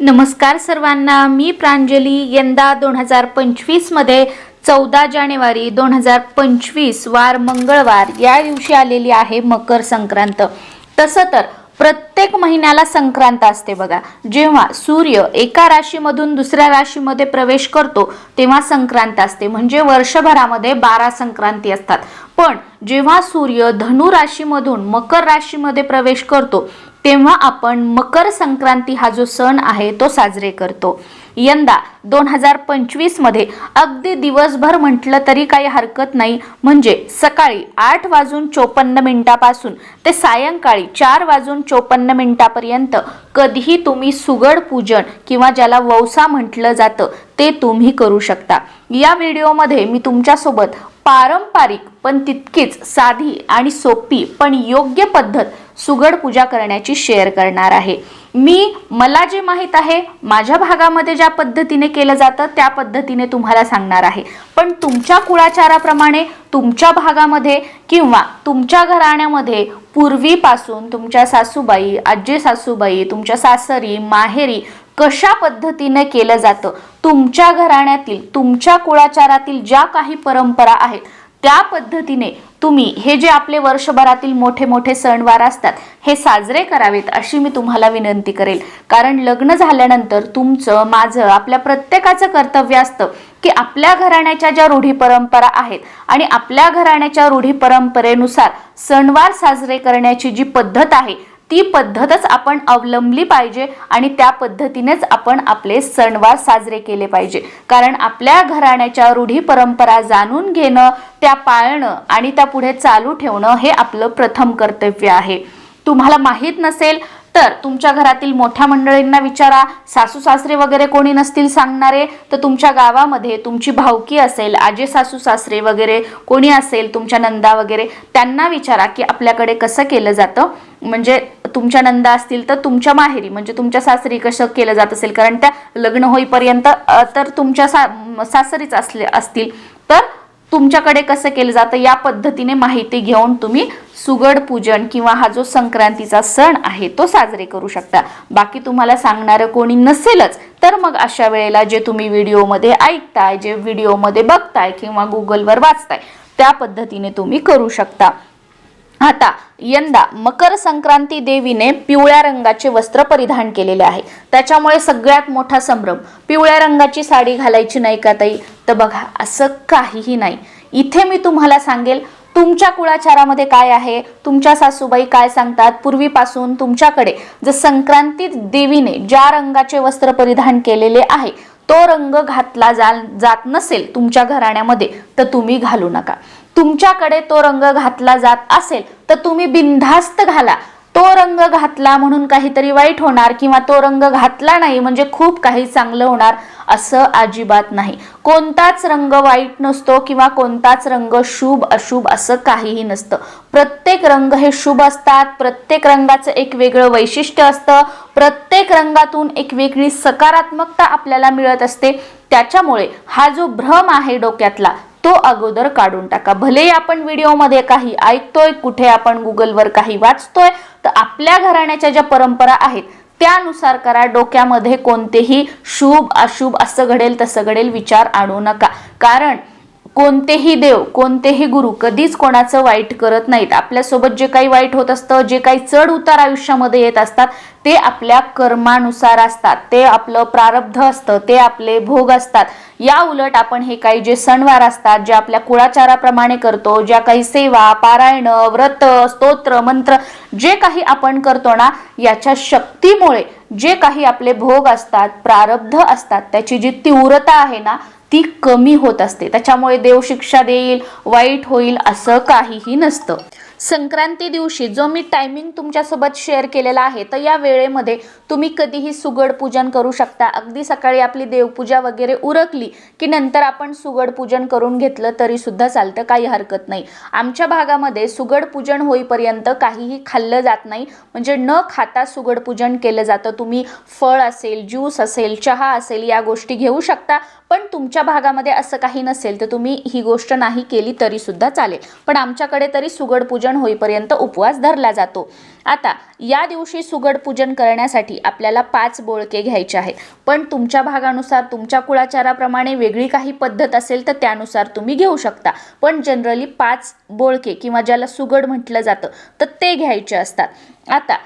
नमस्कार सर्वांना मी प्रांजली. यंदा दोन हजार पंचवीसमध्ये चौदा जानेवारी दोन हजार पंचवीस वार मंगळवार. या दिवशी आलेली आहे मकर संक्रांत. तसं तर प्रत्येक महिन्याला संक्रांत असते बघा. जेव्हा सूर्य एका राशीमधून दुसऱ्या राशीमध्ये प्रवेश करतो तेव्हा संक्रांत असते. म्हणजे वर्षभरामध्ये बारा संक्रांती असतात. पण जेव्हा सूर्य धनु राशीमधून मकर राशीमध्ये प्रवेश करतो तेव्हा आपण मकर संक्रांती हा जो सण आहे तो साजरे करतो. यंदा दोन हजार पंचवीसमध्ये अगदी दिवसभर म्हटलं तरी काही हरकत नाही. म्हणजे सकाळी आठ वाजून चोपन्न मिनिटापासून ते सायंकाळी चार वाजून चोपन्न मिनिटापर्यंत कधीही तुम्ही सुगड पूजन किंवा ज्याला वौसा म्हटलं जातं ते तुम्ही करू शकता. या व्हिडिओमध्ये मी तुमच्यासोबत पारंपरिक पण तितकीच साधी आणि सोपी पण योग्य पद्धत सुगड पूजा करण्याची शेअर करणार आहे. मी मला जे माहीत आहे माझ्या भागामध्ये ज्या पद्धतीने केलं जातं त्या पद्धतीने तुम्हाला सांगणार आहे. पण तुमच्या कुळाचाराप्रमाणे तुमच्या भागामध्ये किंवा तुमच्या घराण्यामध्ये पूर्वीपासून तुमच्या सासूबाई आजी सासूबाई तुमच्या सासरी माहेरी कशा पद्धतीने केलं जातं तुमच्या घराण्यातील तुमच्या कुळाचारातील ज्या काही परंपरा आहेत त्या पद्धतीने तुम्ही हे जे आपले वर्षभरातील मोठे मोठे सणवार असतात हे साजरे करावेत अशी मी तुम्हाला विनंती करेल. कारण लग्न झाल्यानंतर तुमचं माझं आपल्या प्रत्येकाचं कर्तव्य असतं की आपल्या घराण्याच्या ज्या रूढी परंपरा आहेत आणि आपल्या घराण्याच्या रूढी परंपरेनुसार सणवार साजरे करण्याची जी पद्धत आहे ती पद्धतच आपण अवलंबली पाहिजे आणि त्या पद्धतीनेच आपण आपले सणवार साजरे केले पाहिजे. कारण आपल्या घराण्याच्या रूढी परंपरा जाणून घेणं त्या पाळणं आणि त्या पुढे चालू ठेवणं हे आपलं प्रथम कर्तव्य आहे. तुम्हाला माहीत नसेल तर तुमच्या घरातील मोठ्या मंडळींना विचारा सासू सासरे वगैरे कोणी नसतील सांगणारे तर तुमच्या गावामध्ये तुमची भावकी असेल आजे सासू सासरे वगैरे कोणी असेल तुमच्या नंदा वगैरे त्यांना विचारा की आपल्याकडे कसं केलं जातं. म्हणजे तुमच्या नंदा असतील तर तुमच्या माहेरी म्हणजे तुमच्या सासरी कसं केलं जात असेल? कारण त्या लग्न होईपर्यंत तर तुमच्या सा सासरीच असले असतील. तर तुमच्याकडे कसं केलं जातं? या पद्धतीने माहिती घेऊन तुम्ही सुगड पूजन किंवा हा जो संक्रांतीचा सण आहे तो साजरे करू शकता. बाकी तुम्हाला सांगणारं कोणी नसेलच तर मग अशा वेळेला जे तुम्ही व्हिडिओमध्ये ऐकताय जे व्हिडिओमध्ये बघताय किंवा गुगलवर वाचताय त्या पद्धतीने तुम्ही करू शकता. आता यंदा मकर संक्रांती देवीने पिवळ्या रंगाचे वस्त्र परिधान केलेले आहे. त्याच्यामुळे सगळ्यात मोठा संभ्रम. पिवळ्या रंगाची साडी घालायची नाही का ताई? तर बघा असं काहीही नाही. इथे मी तुम्हाला सांगेल तुमच्या कुळाचारामध्ये काय आहे? तुमच्या सासूबाई काय सांगतात? पूर्वीपासून तुमच्याकडे जर संक्रांती देवीने ज्या रंगाचे वस्त्र परिधान केलेले आहे तो रंग घातला जा जात नसेल तुमच्या घराण्यामध्ये तर तुम्ही घालू नका. तुमच्याकडे तो रंग घातला जात असेल तर तुम्ही बिनधास्त घाला. तो रंग घातला म्हणून काहीतरी वाईट होणार किंवा तो रंग घातला नाही म्हणजे खूप काही चांगलं होणार असं अजिबात नाही. कोणताच रंग वाईट नसतो किंवा कोणताच रंग शुभ अशुभ असं काहीही नसतं. प्रत्येक रंग हे शुभ असतात प्रत्येक रंगाचं एक वेगळं वैशिष्ट्य असतं प्रत्येक रंगातून एक वेगळी सकारात्मकता आपल्याला मिळत असते. त्याच्यामुळे हा जो भ्रम आहे डोक्यातला तो अगोदर काढून टाका. भले आपण व्हिडिओमध्ये काही ऐकतोय कुठे आपण गुगलवर काही वाचतोय तर आपल्या घराण्याच्या ज्या परंपरा आहेत त्यानुसार करा. डोक्यामध्ये कोणतेही शुभ अशुभ असं घडेल तसं घडेल विचार आणू नका. कारण कोणतेही देव कोणतेही गुरु कधीच कोणाचं वाईट करत नाहीत. आपल्यासोबत जे काही वाईट होत असतं जे काही चढ उतार आयुष्यामध्ये येत असतात ते आपल्या कर्मानुसार असतात. ते आपलं प्रारब्ध असतं ते आपले भोग असतात. या उलट आपण हे काही जे सणवार असतात जे आपल्या कुळाचाराप्रमाणे करतो ज्या काही सेवा पारायण व्रत स्तोत्र मंत्र जे काही आपण करतो ना याच्या शक्तीमुळे जे काही आपले भोग असतात प्रारब्ध असतात त्याची जी तीव्रता आहे ना ती कमी होत असते. त्याच्यामुळे देव शिक्षा देईल वाईट होईल असं काहीही नसतं. संक्रांती दिवशी जो मी टायमिंग तुमच्यासोबत शेअर केलेला आहे तर या वेळेमध्ये तुम्ही कधीही सुगड पूजन करू शकता. अगदी सकाळी आपली देवपूजा वगैरे उरकली की नंतर आपण सुगड पूजन करून घेतलं तरी सुद्धा चालतं काही हरकत नाही. आमच्या भागामध्ये सुगड पूजन होईपर्यंत काहीही खाल्लं जात नाही. म्हणजे न खाता सुगड पूजन केलं जातं. तुम्ही फळ असेल ज्यूस असेल चहा असेल या गोष्टी घेऊ शकता. पण तुमच्या भागामध्ये असं काही नसेल तर तुम्ही ही गोष्ट नाही केली तरी सुद्धा चालेल. पण आमच्याकडे तरी सुगड पूजन होईपर्यंत उपवास धरला जातो. आता या दिवशी सुगड पूजन करण्यासाठी आपल्याला पाच बोळके घ्यायचे आहेत. पण तुमच्या भागानुसार तुमच्या कुळाचाराप्रमाणे वेगळी काही पद्धत असेल तर त्यानुसार तुम्ही घेऊ शकता. पण जनरली पाच बोळके किंवा ज्याला सुगड म्हटलं जातं तर ते घ्यायचे असतात. आता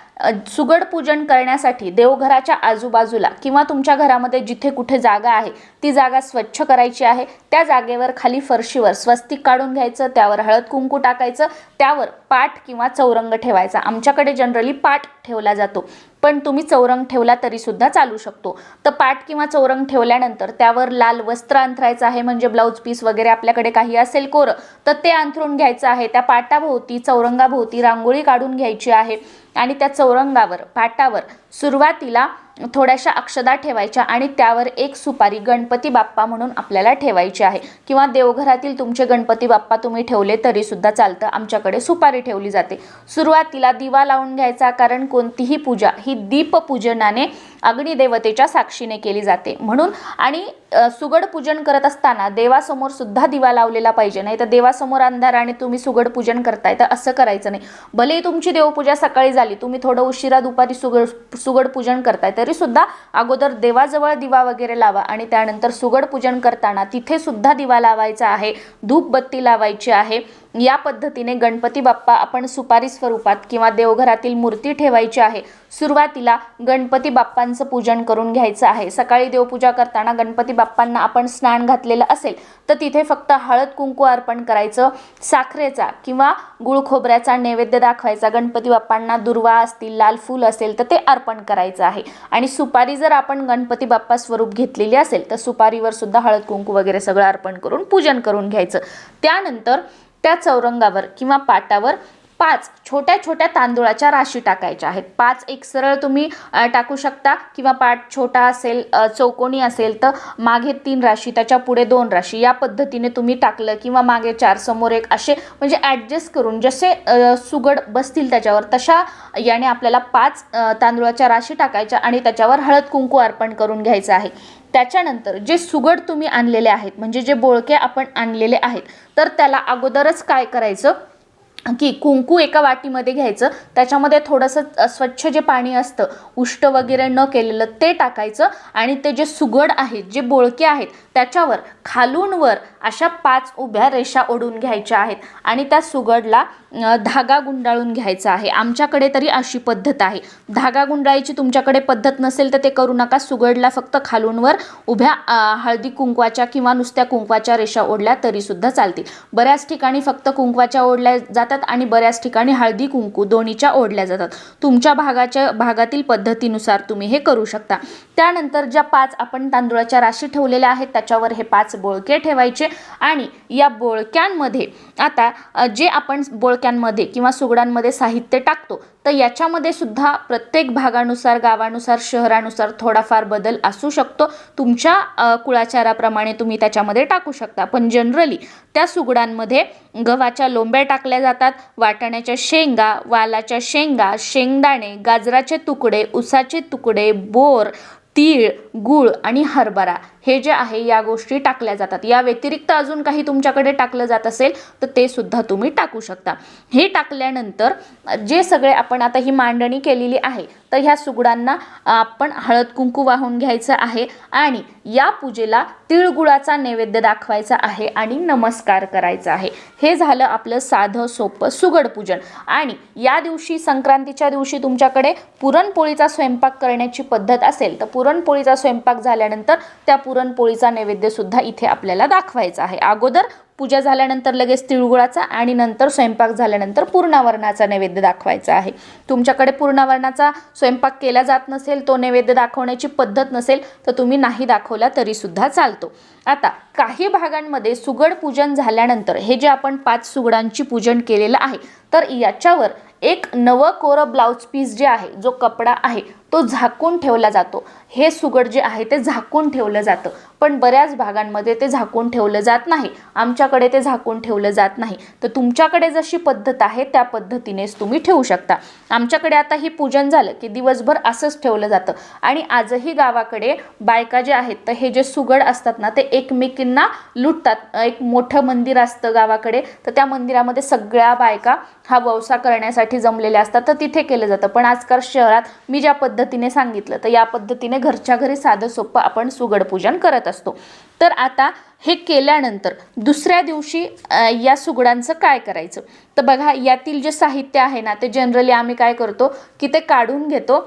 सुगड पूजन करण्यासाठी देवघराच्या आजूबाजूला किंवा तुमच्या घरामध्ये जिथे कुठे जागा आहे ती जागा स्वच्छ करायची आहे. त्या जागेवर खाली फरशीवर स्वस्तिक काढून घ्यायचं त्यावर हळद कुंकू टाकायचं त्यावर पाठ किंवा चौरंग ठेवायचा. आमच्याकडे जनरली पाठ ठेवला जातो पण तुम्ही चौरंग ठेवला तरी सुद्धा चालू शकतो. तर पाठ किंवा चौरंग ठेवल्यानंतर त्यावर लाल वस्त्र अंथरायचं आहे म्हणजे ब्लाऊज पीस वगैरे आपल्याकडे काही असेल कोरं तर ते अंथरून घ्यायचं आहे. त्या पाटाभोवती चौरंगाभोवती रांगोळी काढून घ्यायची आहे. आणि त्या चौरंगावर पाटावर सुरुवातीला थोड्याशा अक्षदा ठेवायच्या आणि त्यावर एक सुपारी गणपती बाप्पा म्हणून आपल्याला ठेवायची आहे. किंवा देवघरातील तुमचे गणपती बाप्पा तुम्ही ठेवले तरीसुद्धा चालतं. आमच्याकडे सुपारी ठेवली जाते. सुरुवातीला दिवा लावून घ्यायचा कारण कोणतीही पूजा ही दीपपूजनाने अग्निदेवतेच्या साक्षीने केली जाते. म्हणून आणि सुगड पूजन करत असताना देवासमोर सुद्धा दिवा लावलेला पाहिजे. नाही तर देवासमोर अंधार आणि तुम्ही सुगड पूजन करताय तर असं करायचं नाही. भलेही तुमची देवपूजा सकाळी झाली तुम्ही थोडं उशिरा दुपारी सुगड सुगड पूजन करताय तरी सुद्धा अगोदर देवाजवळ दिवा वगैरे लावा आणि त्यानंतर सुगड पूजन करताना तिथे सुद्धा दिवा लावायचा आहे धूपबत्ती लावायची आहे. या पद्धतीने गणपती बाप्पा आपण सुपारी स्वरूपात किंवा देवघरातील मूर्ती ठेवायची आहे. सुरुवातीला गणपती बाप्पांचं पूजन करून घ्यायचं आहे. सकाळी देवपूजा करताना गणपती बाप्पांना आपण स्नान घातलेलं असेल तर तिथे फक्त हळद कुंकू अर्पण करायचं साखरेचा किंवा गुळ खोबऱ्याचा नैवेद्य दाखवायचा. गणपती बाप्पांना दुर्वा असतील लाल फूल असेल तर ते अर्पण करायचं आहे. आणि सुपारी जर आपण गणपती बाप्पा स्वरूप घेतलेली असेल तर सुपारीवर सुद्धा हळद कुंकू वगैरे सगळं अर्पण करून पूजन करून घ्यायचं. त्यानंतर त्या चौरंगावर किंवा पाटावर पाच छोट्या छोट्या तांदूळाच्या राशी टाकायच्या आहेत. पाच एक सरळ तुम्ही टाकू शकता किंवा पाट छोटा असेल चौकोनी असेल तर मागे तीन राशी त्याच्या पुढे दोन राशी या पद्धतीने तुम्ही टाकलं किंवा मागे चार समोर एक असे म्हणजे ॲडजस्ट करून जसे सुगड बसतील त्याच्यावर तशा याने आपल्याला पाच तांदूळाच्या राशी टाकायच्या आणि त्याच्यावर हळद कुंकू अर्पण करून घ्यायचं आहे. त्याच्यानंतर जे सुगड तुम्ही आणलेले आहेत म्हणजे जे बोळके आपण आणलेले आहेत तर त्याला अगोदरच काय करायचं? की कुंकू एका वाटीमध्ये घ्यायचं त्याच्यामध्ये थोडंसं स्वच्छ जे पाणी असतं उष्ट वगैरे न केलेलं ते टाकायचं आणि ते जे सुगड आहेत जे बोळके आहेत त्याच्यावर खालून वर अशा पाच उभ्या रेषा ओढून घ्यायच्या आहेत आणि त्या सुगडला धागा गुंडाळून घ्यायचा आहे. आमच्याकडे तरी अशी पद्धत आहे. धागा गुंडाळीची तुमच्याकडे पद्धत नसेल तर ते करू नका. सुगडला फक्त खालूनवर उभ्या हळदी कुंकवाच्या किंवा नुसत्या कुंकवाच्या रेषा ओढल्या तरीसुद्धा चालतील. बऱ्याच ठिकाणी फक्त कुंकवाच्या ओढल्या जातात आणि बऱ्याच ठिकाणी हळदी कुंकू दोन्हीच्या ओढल्या जातात. तुमच्या भागाच्या भागातील पद्धतीनुसार तुम्ही हे करू शकता. त्यानंतर ज्या पाच आपण तांदूळाच्या राशी ठेवलेल्या आहेत त्याच्यावर हे पाच बोळके ठेवायचे आणि या बोळक्यांमध्ये आता जे आपण बोळ बोळक्यांमध्ये किंवा सुगडांमध्ये साहित्य टाकतो तर याच्यामध्ये सुद्धा प्रत्येक भागानुसार गावानुसार शहरानुसार थोडाफार बदल असू शकतो. तुमच्या कुळाचाराप्रमाणे तुम्ही त्याच्यामध्ये टाकू शकता. पण जनरली त्या सुगडांमध्ये गव्हाच्या लोंब्या टाकल्या जातात वाटाण्याच्या शेंगा वालाच्या शेंगा शेंगदाणे गाजराचे तुकडे उसाचे तुकडे बोर तीळ गूळ आणि हरभरा हे जे आहे या गोष्टी टाकल्या जातात. या व्यतिरिक्त अजून काही तुमच्याकडे टाकलं जात असेल तर ते सुद्धा तुम्ही टाकू शकता. हे टाकल्यानंतर जे सगळे आपण आता ही मांडणी केलेली आहे तर ह्या सुगडांना आपण हळद कुंकू वाहून घ्यायचं आहे आणि या पूजेला तिळगुळाचा नैवेद्य दाखवायचा आहे आणि नमस्कार करायचा आहे. हे झालं आपलं साधं सोपं सुगड पूजन. आणि या दिवशी संक्रांतीच्या दिवशी तुमच्याकडे पुरणपोळीचा स्वयंपाक करण्याची पद्धत असेल तर पुरणपोळीचा स्वयंपाक झाल्यानंतर त्या पुरणपोळीचा नैवेद्यसुद्धा इथे आपल्याला दाखवायचा आहे. अगोदर पूजा झाल्यानंतर लगेच तिळगुळाचा आणि नंतर स्वयंपाक झाल्यानंतर पूर्णावरणाचा नैवेद्य दाखवायचा आहे. तुमच्याकडे पूर्णावरणाचा स्वयंपाक केला जात नसेल तो नैवेद्य दाखवण्याची पद्धत नसेल तर तुम्ही नाही दाखवला तरीसुद्धा चालतो. आता काही भागांमध्ये सुगड पूजन झाल्यानंतर हे जे आपण पाच सुगडांची पूजन केलेलं आहे तर याच्यावर एक नवं कोरं ब्लाऊज पीस जे आहे जो कपडा आहे तो झाकून ठेवला जातो. हे सुगड जे आहे ते झाकून ठेवलं जातं. पण बऱ्याच भागांमध्ये ते झाकून ठेवलं जात नाही. आमच्याकडे ते झाकून ठेवलं जात नाही. तर तुमच्याकडे जशी पद्धत आहे त्या पद्धतीनेच तुम्ही ठेवू शकता. आमच्याकडे आता ही पूजन झालं की दिवसभर असंच ठेवलं जातं. आणि आजही गावाकडे बायका जे आहेत तर हे जे सुगड असतात ना ते एकमेकींना लुटतात. एक मोठं मंदिर असतं गावाकडे तर त्या मंदिरामध्ये सगळ्या बायका हा व्यवसाय करण्यासाठी जमलेल्या असतात तर तिथे केलं जातं. पण आजकाल शहरात मी ज्या पद्धतीने सांगितलं तर या पद्धतीने घरच्या घरी साधं सोपं आपण सुगड पूजन करत असतो. तर आता हे केल्यानंतर दुसऱ्या दिवशी या सुगडांचं काय करायचं? तर बघा यातील जे साहित्य आहे ना ते जनरली आम्ही काय करतो की ते काढून घेतो.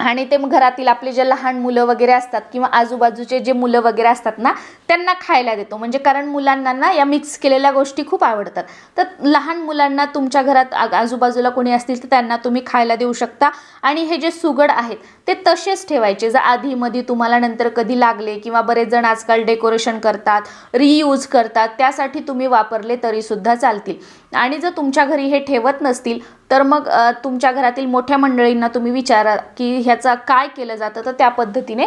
आणि ते मग घरातील आपले जे लहान मुलं वगैरे असतात किंवा आजूबाजूचे जे मुलं वगैरे असतात ना त्यांना खायला देतो. म्हणजे कारण मुलांना ना या मिक्स केलेल्या गोष्टी खूप आवडतात. तर लहान मुलांना तुमच्या घरात आजूबाजूला कोणी असतील तर त्यांना तुम्ही खायला देऊ शकता. आणि हे जे सुगड आहेत ते तसेच ठेवायचे. जर आधीमध्ये तुम्हाला नंतर कधी लागले किंवा बरेच जण आजकाल डेकोरेशन करतात रियूज करतात त्यासाठी तुम्ही वापरले तरीसुद्धा चालतील. आणि जर तुमच्या घरी हे ठेवत नसतील तर मग तुमच्या घरातील मोठ्या मंडळींना तुम्ही विचारा की ह्याचा काय केलं जातं तर त्या पद्धतीने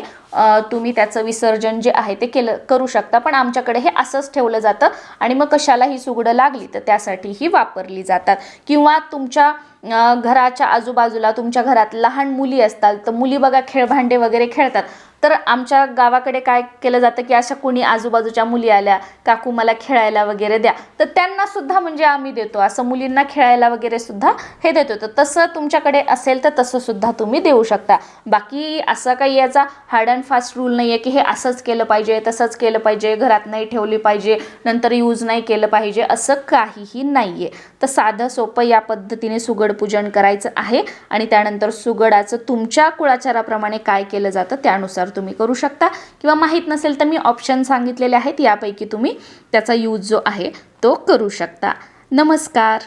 तुम्ही त्याचं विसर्जन जे आहे ते केलं करू शकता. पण आमच्याकडे हे असंच ठेवलं जातं आणि मग कशाला ही सुगडं लागली तर त्यासाठी ही वापरली जातात. किंवा तुमच्या घराच्या आजूबाजूला तुमच्या घरात लहान मुली असतात तर मुली बघा खेळभांडे वगैरे खेळतात. तर आमच्या गावाकडे काय केलं जातं की अशा कोणी आजूबाजूच्या मुली आल्या काकू मला खेळायला वगैरे द्या. तर त्यांना सुद्धा म्हणजे आम्ही देतो. असं मुलींना खेळायला वगैरे सुद्धा हे देतो तर तसं तुमच्याकडे असेल तर तसं सुद्धा तुम्ही देऊ शकता. बाकी असं काही याचा हार्ड अँड फास्ट रूल नाही आहे की हे असंच केलं पाहिजे तसंच केलं पाहिजे घरात नाही ठेवली पाहिजे नंतर यूज नाही केलं पाहिजे असं काहीही नाही आहे तर साधं सोपं या पद्धतीने सुगड पूजन करायचं आहे आणि त्यानंतर सुगडाचं तुमच्या कुळाचाराप्रमाणे काय केलं जातं त्यानुसार तुम्ही करू शकता. किंवा माहीत नसेल तर मी ऑप्शन सांगितलेले आहेत यापैकी तुम्ही त्याचा यूज जो आहे तो करू शकता. नमस्कार.